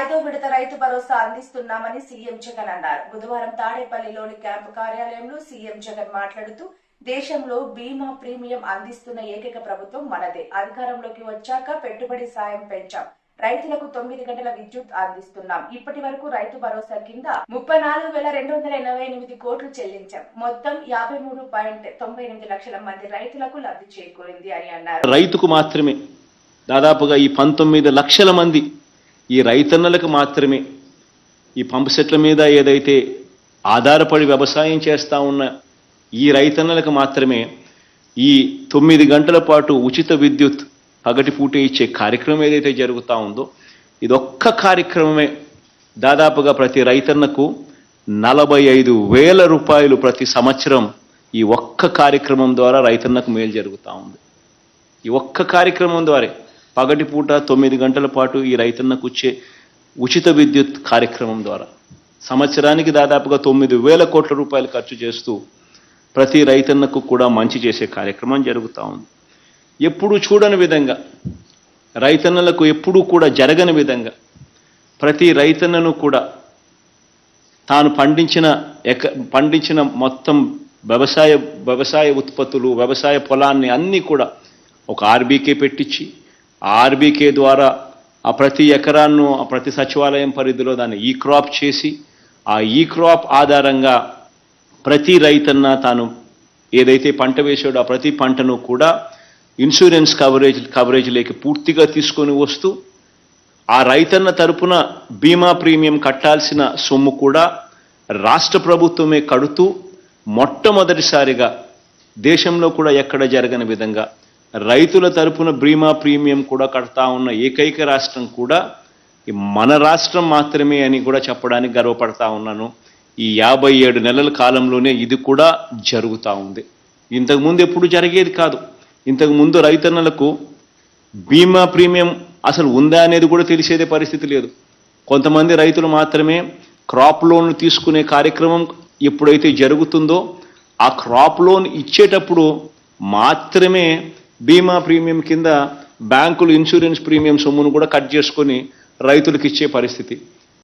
ఐదో విడత రైతు భరోసా అందిస్తున్నామని సీఎం జగన్ అన్నారు. బుధవారం తాడేపల్లిలోని క్యాంపు కార్యాలయంలో సీఎం జగన్ మాట్లాడుతూ దేశంలో బీమా ప్రీమియం అందిస్తున్న ఏకైక ప్రభుత్వం మనదే. అధికారంలోకి వచ్చాక పెట్టుబడి సాయం పెంచాం. రైతులకు తొమ్మిది గంటల విద్యుత్ అందిస్తున్నాం. ఇప్పటి వరకు రైతు భరోసా కింద ముప్పై నాలుగు వేల రెండు వందల ఎనభై ఎనిమిది కోట్లు చెల్లించాం. మొత్తం యాభై మూడు పాయింట్ తొంభై ఎనిమిది లక్షల మంది రైతులకు లబ్ధి చేకూరింది అని అన్నారు. రైతుకు మాత్రమే. దాదాపుగా ఈ పంతొమ్మిది లక్షల మంది ఈ రైతన్నలకు మాత్రమే. ఈ పంపు సెట్ల మీద ఏదైతే ఆధారపడి వ్యవసాయం చేస్తూ ఉన్న ఈ రైతన్నలకు మాత్రమే ఈ తొమ్మిది గంటల పాటు ఉచిత విద్యుత్ పగటిపూట ఇచ్చే కార్యక్రమం ఏదైతే జరుగుతూ ఉందో ఇదొక్క కార్యక్రమమే దాదాపుగా ప్రతి రైతన్నకు నలభై ఐదు వేల రూపాయలు ప్రతి సంవత్సరం ఈ ఒక్క కార్యక్రమం ద్వారా రైతన్నకు మేలు జరుగుతూ ఉంది. ఈ ఒక్క కార్యక్రమం ద్వారా పగటిపూట తొమ్మిది గంటల పాటు ఈ రైతన్నకు వచ్చే ఉచిత విద్యుత్ కార్యక్రమం ద్వారా సంవత్సరానికి దాదాపుగా తొమ్మిది వేల కోట్ల రూపాయలు ఖర్చు చేస్తూ ప్రతి రైతన్నకు కూడా మంచి చేసే కార్యక్రమం జరుగుతూ ఉంది. ఎప్పుడూ చూడని విధంగా రైతన్నలకు ఎప్పుడూ కూడా జరగని విధంగా ప్రతి రైతన్నను కూడా తాను పండించిన ఎక పండించిన మొత్తం వ్యవసాయ వ్యవసాయ ఉత్పత్తులు వ్యవసాయ పొలాన్ని అన్నీ కూడా ఒక ఆర్బీకే పెట్టించి ఆర్బీకే ద్వారా ఆ ప్రతి ఎకరాను ఆ ప్రతి సచివాలయం పరిధిలో దాన్ని ఈ క్రాప్ చేసి ఆ ఈ క్రాప్ ఆధారంగా ప్రతి రైతన్న తాను ఏదైతే పంట వేసాడో ఆ ప్రతి పంటను కూడా ఇన్సూరెన్స్ కవరేజ్ కవరేజ్లోకి పూర్తిగా తీసుకొని వస్తూ ఆ రైతన్న తరపున బీమా ప్రీమియం కట్టాల్సిన సొమ్ము కూడా రాష్ట్ర ప్రభుత్వమే కడుతూ మొట్టమొదటిసారిగా దేశంలో కూడా ఎక్కడ జరగని విధంగా రైతుల తరపున బీమా ప్రీమియం కూడా కడతా ఉన్న ఏకైక రాష్ట్రం కూడా మన రాష్ట్రం మాత్రమే అని కూడా చెప్పడానికి గర్వపడతా ఉన్నాను. ఈ యాభై ఏడు నెలల కాలంలోనే ఇది కూడా జరుగుతూ ఉంది. ఇంతకుముందు ఎప్పుడు జరిగేది కాదు. ఇంతకుముందు రైతన్నలకు బీమా ప్రీమియం అసలు ఉందా అనేది కూడా తెలిసేదే పరిస్థితి లేదు. కొంతమంది రైతులు మాత్రమే క్రాప్ లోన్ తీసుకునే కార్యక్రమం ఎప్పుడైతే జరుగుతుందో ఆ క్రాప్ లోన్ ఇచ్చేటప్పుడు మాత్రమే బీమా ప్రీమియం కింద బ్యాంకులు ఇన్సూరెన్స్ ప్రీమియం సొమ్మును కూడా కట్ చేసుకొని రైతులకు ఇచ్చే పరిస్థితి.